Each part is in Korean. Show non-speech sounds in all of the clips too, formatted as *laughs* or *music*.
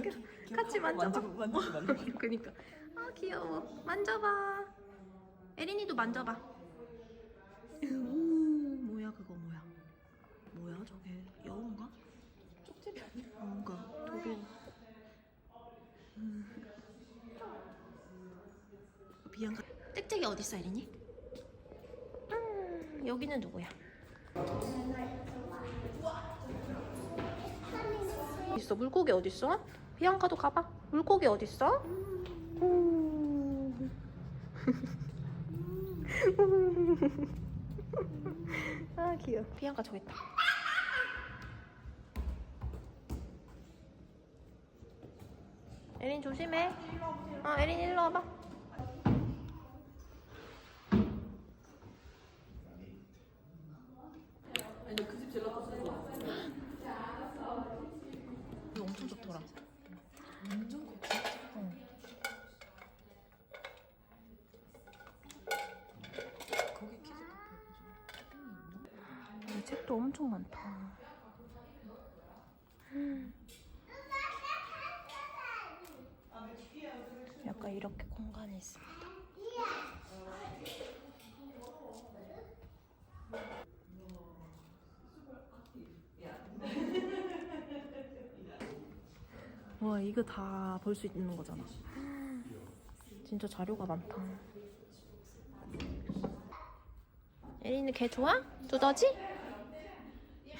웃겨. 같이 만져봐. 만지고 만지고 만지고. 그니까. 아 귀여워. 만져봐. 에린이도 만져봐. 오 뭐야 그거 뭐야? 뭐야 저게 여우인가? 쪽집이 아니야. 뭔가 독일. 음. 비앙카. 짹짹이 어디 있어 에린이? 음, 여기는 누구야? 있어 물고기 어디 있어? 비앙카도 가봐. 물고기 어디 있어? 아 귀여워. 비앙카 저기 있다. 에린 조심해. 어 에린 일로 와봐. 이 책도 엄청 많다. 음. 약간 이렇게 공간이 있습니다. 와 이거 다 볼 수 있는 거잖아. 진짜 자료가 많다. 에리는 개 좋아? 두더지?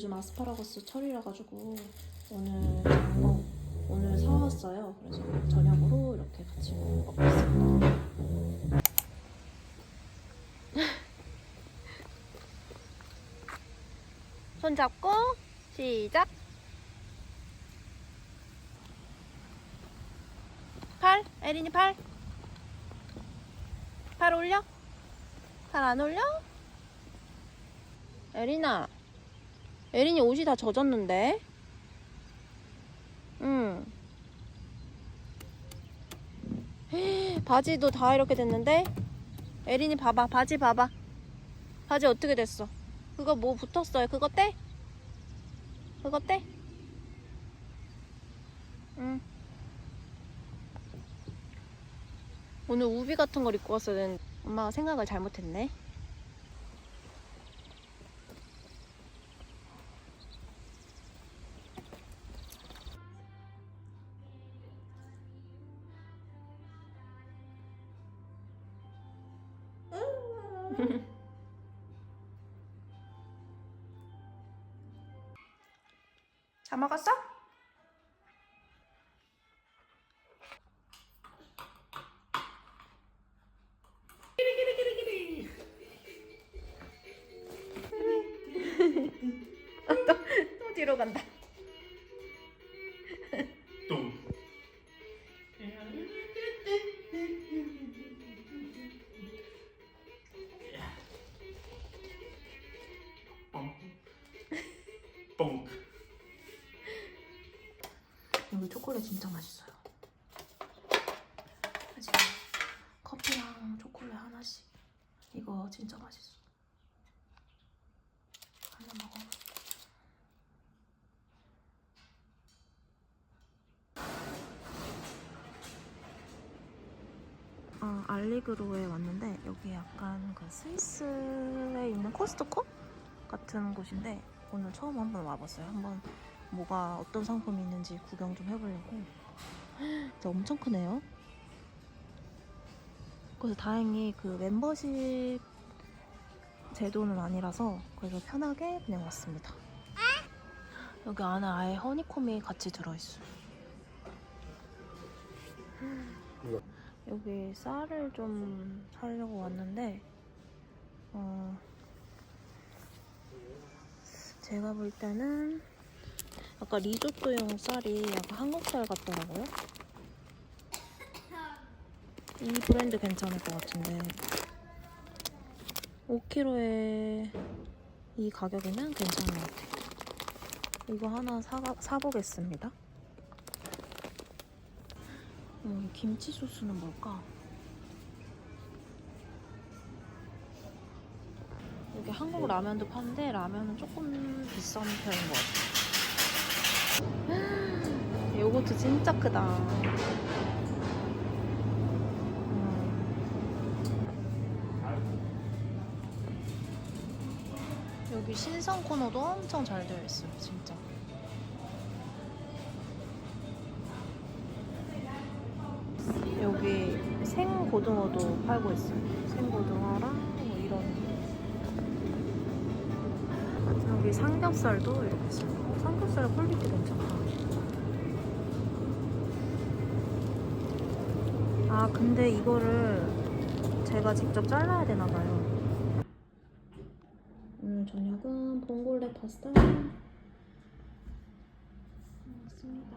요즘 아스파라거스 철이라 가지고 오늘 어, 오늘 사왔어요. 그래서 저녁으로 이렇게 같이 먹고 있습니다. 손 잡고 시작. 팔, 에린이 팔. 팔 올려. 팔 안 올려? 에린아. 에린이 옷이 다 젖었는데? 응. 헤, 바지도 다 이렇게 됐는데? 에린이 봐봐. 바지 봐봐. 바지 어떻게 됐어? 그거 뭐 붙었어요? 그거 떼? 그거 떼? 응. 오늘 우비 같은 걸 입고 왔어야 되는데 엄마가 생각을 잘못했네. 다 먹었어? 초콜릿 진짜 맛있어요. 지금 커피랑 초콜릿 하나씩. 이거 진짜 맛있어. 하나 먹어. 어, 알리그로에 왔는데 여기 약간 그 스위스에 있는 코스트코 같은 곳인데 오늘 처음 한번 와봤어요. 한번 뭐가 어떤 상품이 있는지 구경 좀 해보려고. 진짜 엄청 크네요. 그래서 다행히 그 멤버십 제도는 아니라서 그래서 편하게 그냥 왔습니다. 여기 안에 아예 허니콤이 같이 들어있어요. 여기 쌀을 좀 사려고 왔는데 어 제가 볼 때는 약간 리조또용 쌀이 약간 한국 쌀 같더라고요. 이 브랜드 괜찮을 것 같은데 5kg에 이 가격이면 괜찮은 것 같아요. 이거 하나 사, 사보겠습니다. 음, 이 김치 소스는 뭘까? 여기 한국 라면도 파는데 라면은 조금 비싼 편인 것 같아요. *gasps* 요거트 진짜 크다. 음. 여기 신선 코너도 엄청 잘 되어 있어요, 진짜. 여기 생고등어도 팔고 있어요. 생고등어랑 뭐 이런. 여기 삼겹살도 이렇게 있어요. 어, 삼겹살 퀄리티 괜찮다. 아, 근데 이거를 제가 직접 잘라야 되나 봐요. 오늘 저녁은 봉골레 파스타 먹습니다.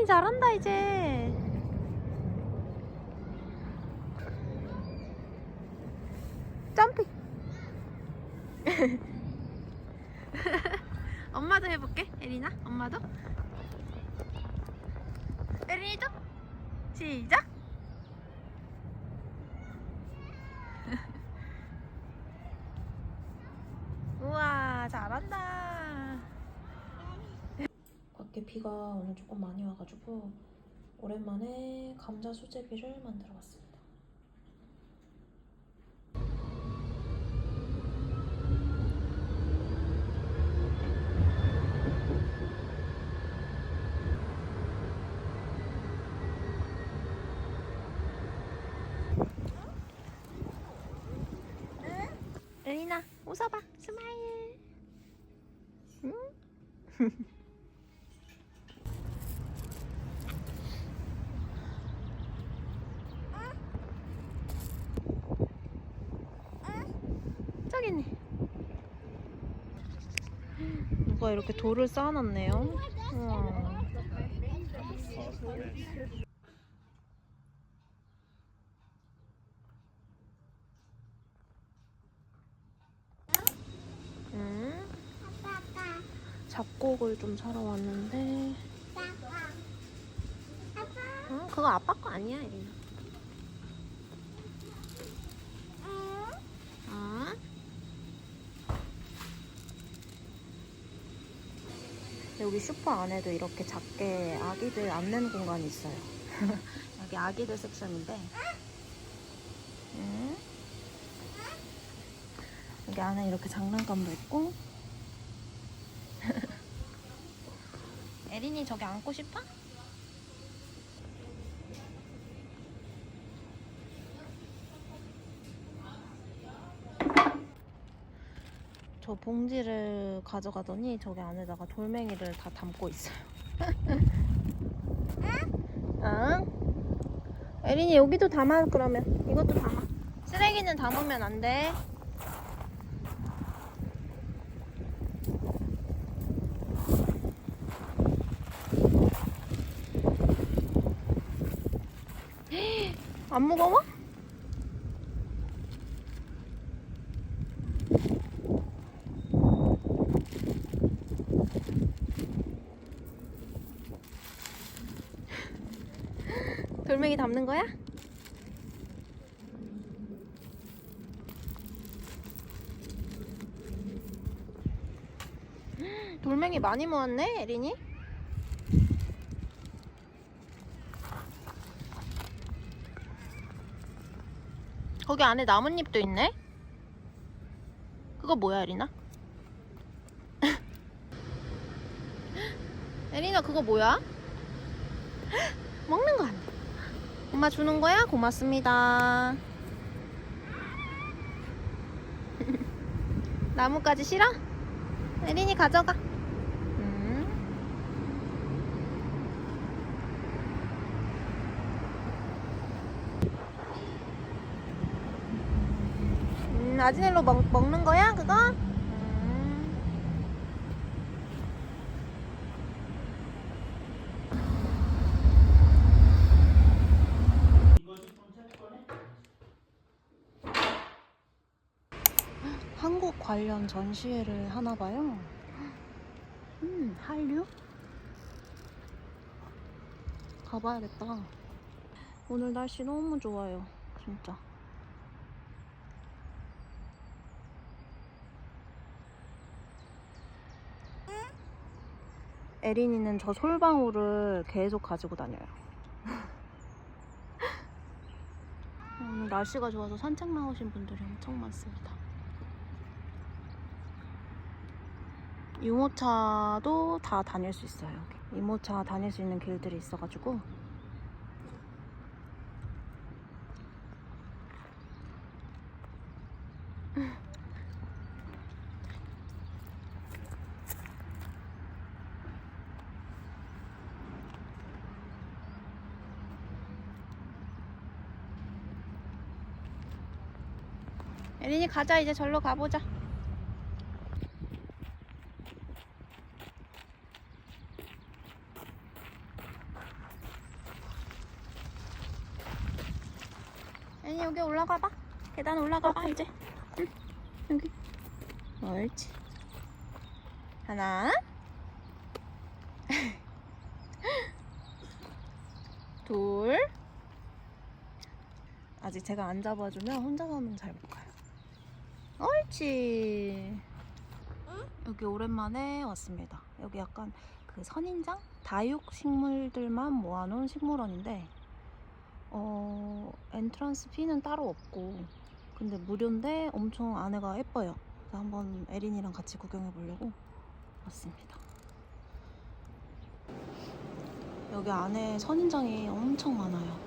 에린 잘한다 이제. 점핑. *laughs* 엄마도 해볼게, 에리나. 엄마도. 에린이도. 시작. 우와, 잘한다. 밖에 비가 오늘 조금 많이 와가지고 오랜만에 감자 수제비를 만들어 봤습니다. 에리나 웃어봐 스마일 응? *laughs* 저기 있네 이렇게 돌을 쌓아놨네요. 우와. 음? 잡곡을 좀 사러 왔는데. 응, 그거 아빠 거 아니야 이리나 응? 여기 슈퍼 안에도 이렇게 작게 아기들 안내는 공간이 있어요 *laughs* 여기 아기들 섹션인데 응? 여기 안에 이렇게 장난감도 있고 *laughs* 에린이 저기 안고 싶어? 저 봉지를 가져가더니 저기 안에다가 돌멩이를 다 담고 있어요. *laughs* 응? 에린이 여기도 담아 그러면 이것도 담아. 쓰레기는 담으면 안 돼. 안 무거워? 돌멩이 담는 거야? *gasps* 돌멩이 많이 모았네, 에린이? 거기 안에 나뭇잎도 있네? 그거 뭐야, 에린아? *laughs* 에린아, 그거 뭐야? *gasps* 먹는 거 아니야? 엄마 주는 거야? 고맙습니다. *laughs* 나뭇가지 싫어? 에린이 가져가. 음. 음, 아지넬로 먹, 먹는 거야, 그거? 음. 한국 관련 전시회를 하나 봐요. 음, 한류? 가봐야겠다. 오늘 날씨 너무 좋아요. 진짜. 에린이는 저 솔방울을 계속 가지고 다녀요. *laughs* 오늘 날씨가 좋아서 산책 나오신 분들이 엄청 많습니다. 유모차도 다 다닐 수 있어요. 유모차 다닐 수 있는 길들이 있어가지고 *laughs* 에린이 가자 이제 절로 가보자. 애니 여기 올라가 봐. 계단 올라가 봐 이제. 응. 여기. 옳지. 하나. *laughs* 둘. 아직 제가 안 잡아주면 혼자 가면 잘 못 가요. 옳지. 여기 오랜만에 왔습니다. 여기 약간 그 선인장? 다육 식물들만 모아놓은 식물원인데 어, 엔트런스 피는 따로 없고 근데 무료인데 엄청 안에가 예뻐요. 그래서 한번 에린이랑 같이 구경해 보려고 왔습니다. 여기 안에 선인장이 엄청 많아요.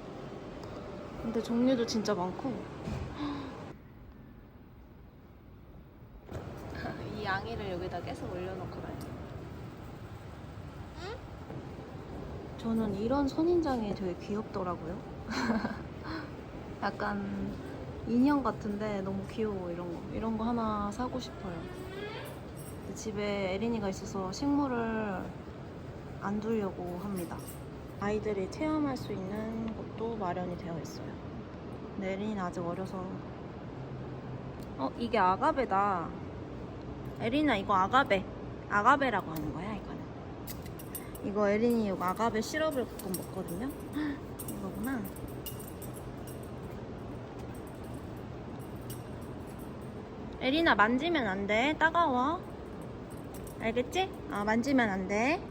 근데 종류도 진짜 많고 *gasps* 이 양이를 여기다 계속 올려놓고 다녀요. 저는 이런 선인장이 되게 귀엽더라고요. *laughs* 약간 인형 같은데 너무 귀여워 이런 거. 이런 거 하나 사고 싶어요. 집에 에린이가 있어서 식물을 안 두려고 합니다. 아이들이 체험할 수 있는 곳도 마련이 되어 있어요. 근데 에린이는 아직 어려서. 어, 이게 아가베다. 에린아, 이거 아가베. 아가베라고 하는 거야, 이거는. 이거 에린이 아가베 시럽을 가끔 먹거든요. 이거구나. 에린아 만지면 안 돼. 따가워. 알겠지? 아 만지면 안 돼.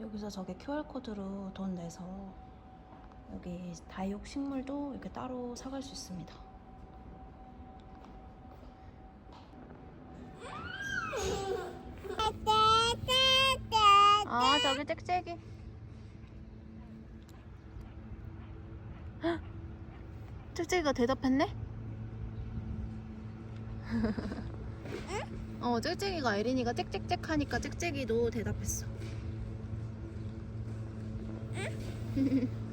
여기서 저게 QR코드로 돈 내서 여기 다육 식물도 이렇게 따로 사갈 수 있습니다. 아, 저기. 헉! 짹짹이가 대답했네? *laughs* 어, 짹짹이가 에린이가 짹짹짹 하니까 짹짹이도 대답했어. *laughs*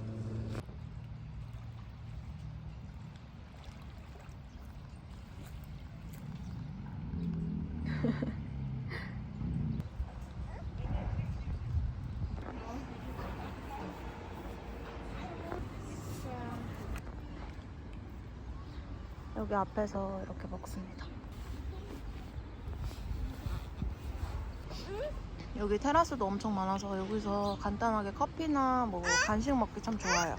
여기 앞에서 이렇게 먹습니다. 여기 테라스도 엄청 많아서 여기서 간단하게 커피나 뭐 간식 먹기 참 좋아요.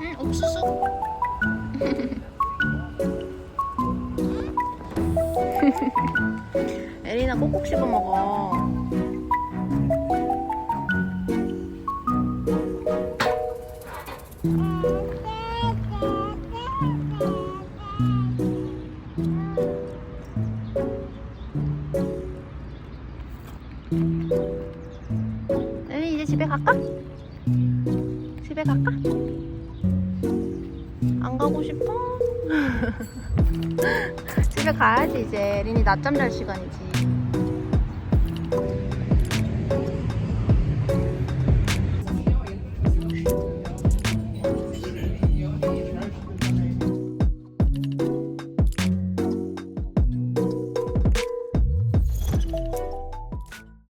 응, 옥수수. *laughs* 에리나 꼭꼭 씹어 먹어. 엘리 이제 집에 갈까? 집에 갈까? 안 가고 싶어? *laughs* 집에 가야지 이제 에린이 낮잠 잘 시간이지